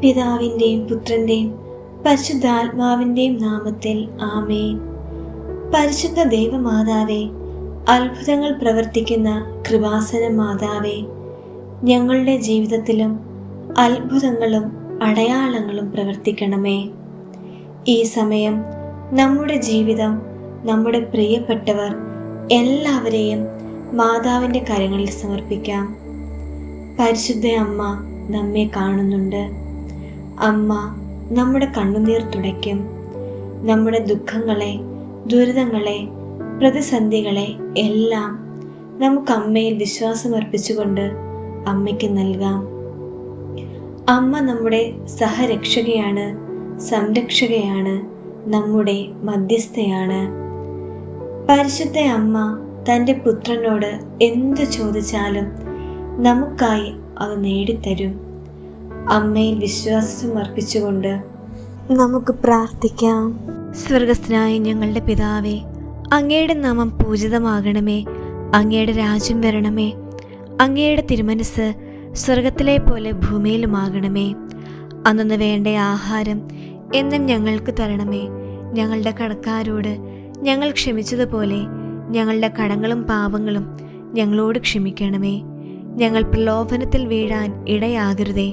പിതാവിന്റെയും പുത്രന്റെയും പരിശുദ്ധാത്മാവിന്റെയും നാമത്തിൽ ആമേൻ. പരിശുദ്ധ ദൈവമാതാവേ അത്ഭുതങ്ങൾ പ്രവർത്തിക്കുന്ന കൃപാസന മാതാവേ ഞങ്ങളുടെ ജീവിതത്തിലും അത്ഭുതങ്ങളും അടയാളങ്ങളും പ്രവർത്തിക്കണമേ. ഈ സമയം നമ്മുടെ ജീവിതം നമ്മുടെ പ്രിയപ്പെട്ടവർ എല്ലാവരെയും മാതാവിന്റെ കരങ്ങളിൽ സമർപ്പിക്കാം. പരിശുദ്ധ അമ്മ നമ്മെ കാണുന്നുണ്ട്. അമ്മ നമ്മുടെ കണ്ണുനീർ തുടയ്ക്കും. നമ്മുടെ ദുഃഖങ്ങളെ ദുരിതങ്ങളെ പ്രതിസന്ധികളെ എല്ലാം നമുക്ക് അമ്മയിൽ വിശ്വാസമർപ്പിച്ചുകൊണ്ട് അമ്മയ്ക്ക് നൽകാം. അമ്മ നമ്മുടെ സഹരക്ഷകയാണ് സംരക്ഷകയാണ് നമ്മുടെ മധ്യസ്ഥയാണ്. പരിശുദ്ധ അമ്മ തന്റെ പുത്രനോട് എന്തു ചോദിച്ചാലും നമുക്കായി അത് നേടിത്തരും. അമ്മയിൽ വിശ്വാസം അർപ്പിച്ചുകൊണ്ട് നമുക്ക് പ്രാർത്ഥിക്കാം. സ്വർഗസ്ഥനായ ഞങ്ങളുടെ പിതാവേ അങ്ങയുടെ നാമം പൂജിതമാകണമേ അങ്ങയുടെ രാജ്യം വരണമേ അങ്ങയുടെ തിരുമനസ് സ്വർഗത്തിലെ പോലെ ഭൂമിയിലുമാകണമേ. അന്നു വേണ്ട ആഹാരം എന്നും ഞങ്ങൾക്ക് തരണമേ. ഞങ്ങളുടെ കടക്കാരോട് ഞങ്ങൾ ക്ഷമിച്ചതുപോലെ ഞങ്ങളുടെ കടങ്ങളും പാപങ്ങളും ഞങ്ങളോട് ക്ഷമിക്കണമേ. ഞങ്ങൾ പ്രലോഭനത്തിൽ വീഴാൻ ഇടയാകരുതേ.